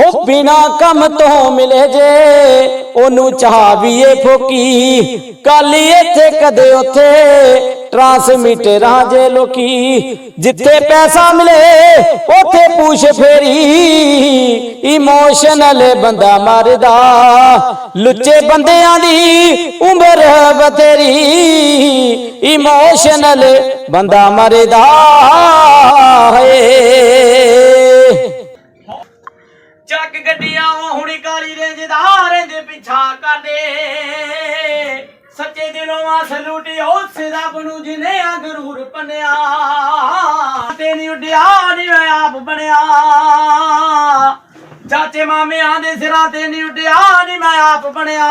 ਹੋ ਬਿਨਾ ਕੰਮ ਤੋਂ ਮਿਲੇ ਜੇ, ਉਹਨੂੰ ਚਾਹ ਵੀ ਫੋਕੀ। ਕਾਲੀ ਇੱਥੇ ਕਦੇ ਉੱਥੇ ਟਰਾਂਸਮਿਟਰਾਂ ਜੇ ਲੋਕੀ। ਜਿੱਥੇ ਪੈਸਾ ਮਿਲੇ, ਉੱਥੇ ਪੂਛ ਫੇਰੀ। ਇਮੋਸ਼ਨਲ ਬੰਦਾ ਮਰਦਾ, ਲੁੱਚੇ ਬੰਦਿਆਂ ਦੀ ਉਮਰ ਬਥੇਰੀ। ਇਮੋਸ਼ਨਲ ਬੰਦਾ ਮਰਦਾ ਏ ਚੱਕ ਗੱਡੀਆਂ, ਉਹ ਹੁਣੀ ਕਾਲੀ ਰੇਂਜ ਦਾ ਰਹਿੰਦੇ ਪਿੱਛਾ ਕਰਦੇ ਸੱਚੇ ਦਿਲੋਂ ਆ ਸਲੂਟ ਉਸ ਰੱਬ ਨੂੰ ਜਿਨੇ ਆ ਗਰੂਰ ਪੰਨਿਆ। ਤੇ ਨਹੀਂ ਉੱਡਿਆ ਨਹੀਂ ਮੈਂ ਆਪ ਬਣਿਆ। ਚਾਚੇ ਮਾਮਿਆਂ ਦੇ ਸਿਰਾਂ ਤੇ ਨਹੀਂ ਉੱਡਿਆ ਨਹੀਂ ਮੈਂ ਆਪ ਬਣਿਆ।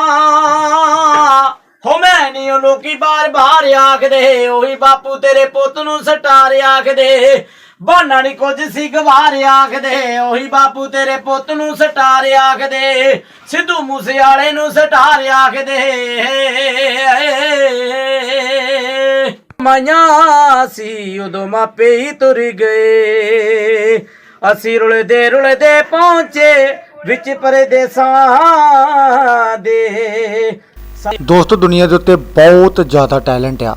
ਹੋ ਮੈਂ ਨਹੀਂ ਉਹ ਲੋਕੀ ਬਾਰ ਬਾਰ ਆਖਦੇ, ਉਹੀ ਬਾਪੂ ਤੇਰੇ ਪੁੱਤ ਨੂੰ ਸਟਾਰ ਆਖਦੇ। ਬਾਨਾ ਨਹੀਂ ਕੁਝ ਸੀ ਗਵਾਰ ਆਖਦੇ, ਉਹੀ ਬਾਪੂ ਤੇਰੇ ਪੁੱਤ ਨੂੰ ਸਟਾਰ ਆਖਦੇ, ਸਿੱਧੂ ਮੂਸੇ ਵਾਲੇ ਨੂੰ ਸਟਾਰ ਆਖਦੇ। ਮਾਇਆ ਸੀ ਉਦੋਂ ਮਾਪੇ ਹੀ ਤੁਰ ਗਏ। ਅਸੀਂ ਰੁਲਦੇ ਰੁਲਦੇ ਪਹੁੰਚੇ ਵਿੱਚ ਪਰਦੇਸਾਂ ਦੇ। ਦੋਸਤੋ, ਦੁਨੀਆ ਦੇ ਉੱਤੇ ਬਹੁਤ ਜ਼ਿਆਦਾ ਟੈਲੈਂਟ ਆ।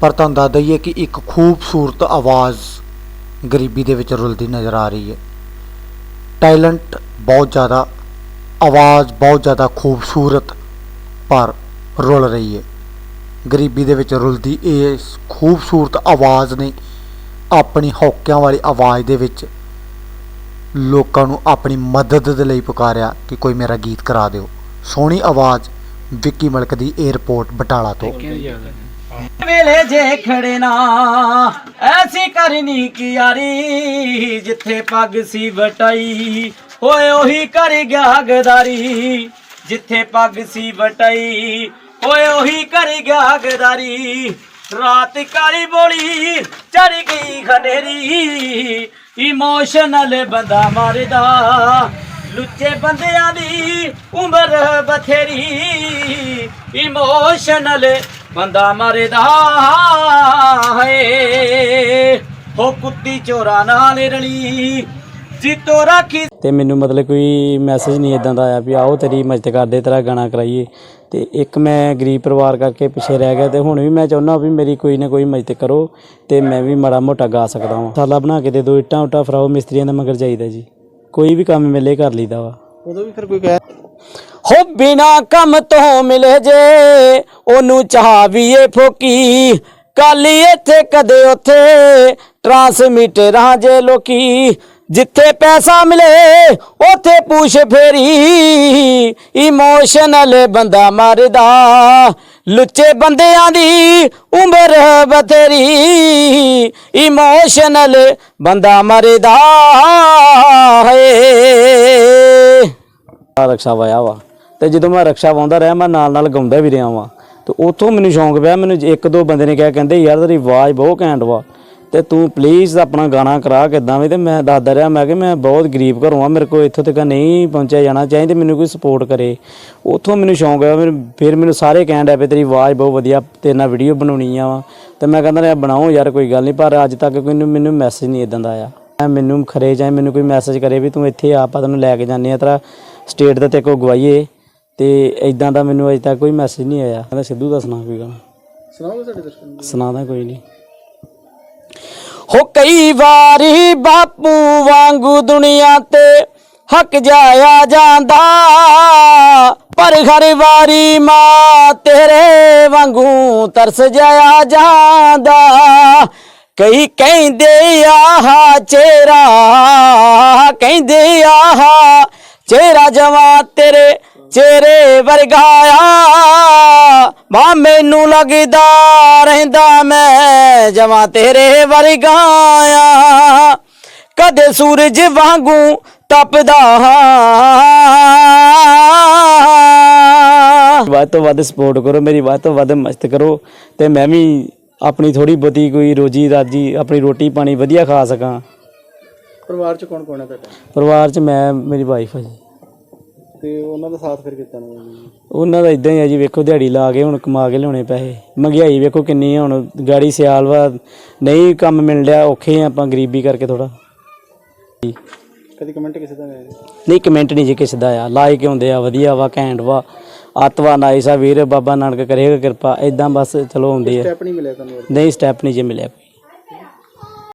ਪਰ ਤੁਹਾਨੂੰ ਦੱਸ ਦਈਏ ਕਿ ਇੱਕ ਖੂਬਸੂਰਤ ਆਵਾਜ਼ ਗਰੀਬੀ ਦੇ ਵਿੱਚ ਰੁਲਦੀ ਨਜ਼ਰ ਆ ਰਹੀ ਹੈ। ਟੈਲੈਂਟ ਬਹੁਤ ਜ਼ਿਆਦਾ, ਆਵਾਜ਼ ਬਹੁਤ ਜ਼ਿਆਦਾ ਖੂਬਸੂਰਤ ਪਰ ਰੁਲ ਰਹੀ ਹੈ। ਗਰੀਬੀ ਦੇ ਵਿੱਚ ਰੁਲਦੀ ਇਹ ਖੂਬਸੂਰਤ ਆਵਾਜ਼ ਨੇ ਆਪਣੀ ਹੌਕਿਆਂ ਵਾਲੀ ਆਵਾਜ਼ ਦੇ ਵਿੱਚ ਲੋਕਾਂ ਨੂੰ ਆਪਣੀ ਮਦਦ ਦੇ ਲਈ ਪੁਕਾਰਿਆ ਕਿ ਕੋਈ ਮੇਰਾ ਗੀਤ ਕਰਾ ਦਿਓ। ਸੋਹਣੀ ਆਵਾਜ਼ ਵਿੱਕੀ ਮਲਕ ਦੀ 에ਅਰਪੋਰਟ ਬਟਾਲਾ ਤੋਂ। ਵੇਲੇ ਜੇ ਖੜੇ ਨਾ, ਐਸੀ ਕਰਨੀ ਕੀ ਯਾਰੀ? ਜਿੱਥੇ ਪੱਗ ਸੀ ਵਟਾਈ, ਹੋਏ ਉਹੀ ਕਰ ਗਿਆ ਗਦਾਰੀ ਜਿੱਥੇ ਪੱਗ ਸੀ ਵਟਾਈ, ਹੋਏ ਉਹੀ ਕਰ ਗਿਆ ਗਦਾਰੀ ਰਾਤ ਕਾਲੀ ਬੋਲੀ ਚੜ ਗਈ ਖਨੇਰੀ ਇਮੋਸ਼ਨਲ ਬੰਦਾ ਮਰਦਾ, ਲੁੱਚੇ ਬੰਦਿਆਂ ਦੀ ਉਮਰ ਬਥੇਰੀ। ਇਮੋਸ਼ਨਲ ਬੰਦਾ ਮਰਦਾ ਹੈ। ਹੋ ਕੁੱਤੀ ਚੋਰਾ ਨਾਲ ਰਲੀ। ਜਿੱਤੋ ਰਾਖੀ। ਤੇ ਮੈਨੂੰ ਮਤਲਬ ਕੋਈ ਮੈਸੇਜ ਨਹੀਂ ਇਦਾਂ ਦਾ ਆਇਆ ਵੀ ਆਓ ਤੇਰੀ ਮਦਦ ਕਰਦੇ ਤੇਰਾ ਗਾਣਾ ਕਰਾਈਏ। ਤੇ ਇੱਕ ਮੈਂ ਗਰੀਬ ਪਰਿਵਾਰ ਕਰਕੇ ਪਿੱਛੇ ਰਹਿ ਗਿਆ ਤੇ ਹੁਣ ਵੀ ਮੈਂ ਚਾਹੁੰਦਾ ਵੀ ਮੇਰੀ ਕੋਈ ਨਾ ਕੋਈ ਮਦਦ ਕਰੋ ਤੇ ਮੈਂ ਵੀ ਮਾੜਾ ਮੋਟਾ ਗਾ ਸਕਦਾ ਹਾਂ ਸਾਲਾ ਬਣਾ ਕੇ ਦੇ ਦੋ ਇੱਟਾਂ ਉਟਾ ਫਰਾਓ ਮਿਸਤਰੀਆਂ ਦਾ ਮਗਰ ਜਾਈਦਾ ਜੀ। ਕੋਈ ਵੀ ਕੰਮ ਮਿਲੇ ਕਰ ਲਈਦਾ ਵਾ। ਉਦੋਂ ਵੀ ਫਿਰ ਕੋਈ ਕਹਿ ਹੋ ਬਿਨਾ ਕੰਮ ਤੋਂ ਮਿਲੇ ਜੇ, ਉਹਨੂੰ ਚਾਹ ਵੀ ਫੋਕੀ। ਕਾਲੀ ਇੱਥੇ ਕਦੇ ਉੱਥੇ ਟਰਾਂਸਮਿਟਰਾਂ ਜੇ ਲੋਕੀ। ਜਿੱਥੇ ਪੈਸਾ ਮਿਲੇ, ਉੱਥੇ ਪੂਛ ਫੇਰੀ। ਇਮੋਸ਼ਨਲ ਬੰਦਾ ਮਰਦਾ, ਲੁੱਚੇ ਬੰਦਿਆਂ ਦੀ ਉਮਰ ਬਥੇਰੀ। ਇਮੋਸ਼ਨਲ ਬੰਦਾ ਮਰਦਾ ਹੈ ਆ ਵਾਇਆ ਵਾ। ਤੇ ਜਦੋਂ ਮੈਂ ਰਕਸ਼ਾ ਵਾਉਂਦਾ ਰਿਹਾ, ਮੈਂ ਨਾਲ ਨਾਲ ਗਾਉਂਦਾ ਵੀ ਰਿਹਾ ਵਾਂ। ਤੇ ਉੱਥੋਂ ਮੈਨੂੰ ਸ਼ੌਂਕ ਪਿਆ, ਮੈਨੂੰ ਇੱਕ ਦੋ ਬੰਦੇ ਨੇ ਕਿਹਾ, ਕਹਿੰਦੇ, ਯਾਰ, ਤੇਰੀ ਆਵਾਜ਼ ਬਹੁਤ ਘੈਂਟ ਵਾ। ਤੇ ਤੂੰ ਪਲੀਜ਼ ਆਪਣਾ ਗਾਣਾ ਕਰਾ ਕਿੱਦਾਂ ਵੀ ਤੇ ਮੈਂ ਦੱਸਦਾ ਰਿਹਾ, ਮੈਂ ਕਿ ਮੈਂ ਬਹੁਤ ਗਰੀਬ ਘਰੋਂ ਆ, ਮੇਰੇ ਕੋਲ ਇੱਥੋਂ ਤੱਕ ਨਹੀਂ ਪਹੁੰਚਿਆ ਜਾਣਾ ਚਾਹੀਦਾ, ਮੈਨੂੰ ਕੋਈ ਸਪੋਰਟ ਕਰੇ। ਉੱਥੋਂ ਮੈਨੂੰ ਸ਼ੌਂਕ ਆ ਮੈਨੂੰ, ਫਿਰ ਮੈਨੂੰ ਸਾਰੇ ਕਹਿਣ ਡਿਆ ਪਏ, ਤੇਰੀ ਆਵਾਜ਼ ਬਹੁਤ ਵਧੀਆ, ਤੇਰੇ ਨਾਲ ਵੀਡੀਓ ਬਣਾਉਣੀ ਆ ਵਾ। ਤੇ ਮੈਂ ਕਹਿੰਦਾ ਰਿਹਾ, ਬਣਾਓ ਯਾਰ, ਕੋਈ ਗੱਲ ਨਹੀਂ, ਪਰ ਅੱਜ ਤੱਕ ਕੋਈ ਮੈਨੂੰ ਮੈਸੇਜ ਨਹੀਂ ਇਦਾਂ ਦਾ ਆਇਆ। ਮੈਨੂੰ ਖਰੇ, ਚਾਹੇ ਮੈਨੂੰ ਕੋਈ ਮੈਸੇਜ ਕਰੇ ਵੀ ਤੂੰ ਇੱਥੇ ਆ, ਆਪਾਂ ਤੈਨੂੰ ਲੈ ਕੇ ਜਾਂਦੇ ਆ, ਤੇਰਾ ਸਟੇਟ ਦਾ ਤੇ ਕੋ ਗਵਾਈਏ ਤੇ ਇਦਾਂ ਦਾ ਮੈਨੂੰ ਅਜੇ ਤੱਕ ਕੋਈ ਮੈਸੇਜ ਨਹੀਂ ਆਇਆ। ਕਹਿੰਦਾ ਸਿੱਧੂ ਦਾ ਸੁਣਾ ਕੋਈ ਗਾਣਾ ਸੁਣਾਓ ਸਾਡੇ ਦਰਸ਼ਕਾਂ ਨੂੰ ਸੁਣਾਦਾ ਕੋਈ ਨਹੀਂ। ਹੋ ਕਈ ਵਾਰੀ ਬਾਪੂ ਵਾਂਗੂ ਦੁਨੀਆ ਤੇ ਹੱਕ ਜਾਇਆ ਜਾਂਦਾ ਪਰ ਹਰ ਵਾਰੀ ਮਾਂ ਤੇਰੇ ਵਾਂਗੂ ਤਰਸ ਜਾਇਆ ਜਾਂਦਾ। ਕਈ ਕਹਿੰਦੇ ਆਹ ਚਿਹਰਾ ਕਹਿੰਦੇ ਆਹ ਚਿਹਰਾ ਜਵਾਂ ਤੇਰੇ ਚਿਹਰੇ ਵਰਗਾਇਆ ਮਾ ਮੈਨੂੰ ਲੱਗਦਾ ਰਹਿੰਦਾ ਮੈਂ ਜਵਾਂ ਤੇਰੇ ਵਰਗਾਇਆ ਕਦੇ ਸੂਰਜ ਵਾਂਗੂ ਤਪਦਾ ਵੱਧ ਤੋਂ ਵੱਧ ਸਪੋਰਟ ਕਰੋ ਮੇਰੀ ਵੱਧ ਤੋਂ ਵੱਧ ਮਦਦ ਕਰੋ ਤੇ ਮੈਂ ਵੀ ਆਪਣੀ ਥੋੜੀ ਬਹੁਤੀ ਕੋਈ ਰੋਜੀ ਰਾਜੀ ਆਪਣੀ ਰੋਟੀ ਪਾਣੀ ਵਧੀਆ ਖਾ ਸਕਾਂ। ਪਰਿਵਾਰ ਚ ਕੌਣ ਕੌਣ ਹੈ ਤੁਹਾਡਾ? ਪਰਿਵਾਰ 'ਚ ਮੈਂ ਮੇਰੀ ਵਾਈਫ ਹੈ ਜੀ। ਤੇ ਉਹਨਾਂ ਦਾ ਸਾਥ ਫਿਰ ਕਿੱਦਾਂ ਨਾ? ਉਹਨਾਂ ਦਾ ਇਦਾਂ ਹੀ ਆ ਜੀ ਵੇਖੋ ਦਿਹਾੜੀ ਲਾ ਕੇ ਹੁਣ ਕਮਾ ਕੇ ਲਿਆਉਣੇ ਪੈਸੇ। ਮਹਿੰਗਾਈ ਵੇਖੋ ਕਿੰਨੀ ਆ ਹੁਣ ਗਾੜੀ ਸਿਆਲ ਵਾ ਨਹੀਂ ਕੰਮ ਮਿਲ ਰਿਹਾ ਔਖੇ ਆ ਆਪਾਂ ਗਰੀਬੀ ਕਰਕੇ ਥੋੜਾ ਕਦੀ ਕਮੈਂਟ ਕਿਸੇ ਦਾ ਆਇਆ? ਨਹੀਂ ਕਮੈਂਟ ਨਹੀਂ ਜੀ ਕਿਸੇ ਦਾ ਆ ਲਾਈਕ ਹੁੰਦੇ ਆ ਵਧੀਆ ਵਾ ਘੈਂਟ ਵਾ। ਆਤਵਾ ਨਾਈਸ ਵੀਰ ਬਾਬਾ ਨਾਨਕ ਕਰੇਗਾ ਕਿਰਪਾ ਇਦਾਂ ਬਸ ਚਲੋ ਹੁੰਦੀ ਆ। ਸਟੈਪ ਨਹੀਂ ਮਿਲਿਆ ਤੁਹਾਨੂੰ? ਨਹੀਂ ਸਟੈਪ ਨਹੀਂ ਜੇ ਮਿਲਿਆ। ਕੋਈ